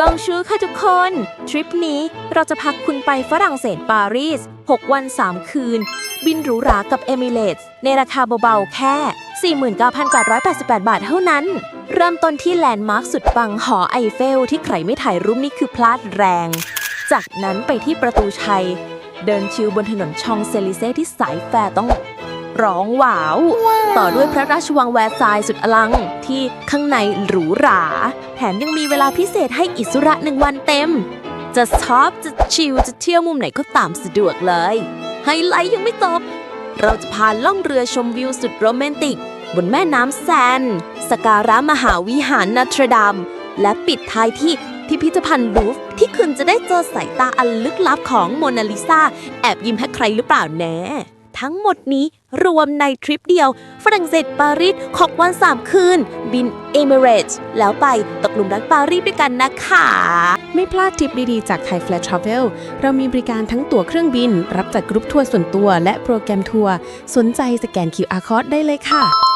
บองชูค่ะทุกคน ทริปนี้เราจะพาคุณไปฝรั่งเศสปารีส 6 วัน 3 คืน บินหรูหรากับเอมิเรตส์ในราคาเบาๆ แค่ 49,888 บาทเท่านั้น เริ่มต้นที่แลนด์มาร์คสุดปังหอไอเฟล ที่ใครไม่ถ่ายรูปนี่คือพลาดแรง จากนั้นไปที่ประตูชัย เดินชิวบนถนนชองเซลิเซ่ที่สายแฟร์ต้อง ร้องว้าว ต่อด้วยพระราชวังแวร์ซายน์สุดอลังที่ข้างในหรูหรา แถมยังมีเวลาพิเศษให้อิสระหนึ่งวันเต็ม จะชอบจะชิลจะเที่ยวมุมไหนก็ตามสะดวกเลย ไฮไลท์ยังไม่จบเราจะพาล่องเรือชมวิวสุดโรแมนติก บนแม่น้ำแซน สการะมหาวิหารนัตรดาม และปิดท้ายที่พิพิธภัณฑ์ลูฟร์ที่คุณจะได้เจอสายตาอันลึกลับของโมนาลิซาแอบยิ้มให้ใครหรือเปล่าแน่ ทั้งหมดนี้รวมในทริปเดียว ฝรั่งเศสปารีส6วัน 3 คืน บินเอมิเรตส์แล้วไปตกหลุมรักปารีสด้วยกันนะคะ ไม่พลาดทริปดีๆ จากไทยแฟลชทราเวลเรามีบริการทั้งตั๋วเครื่องบิน รับจัดกรุ๊ปทัวร์ส่วนตัว และโปรแกรมทัวร์สนใจสแกน QR Code ได้เลยค่ะ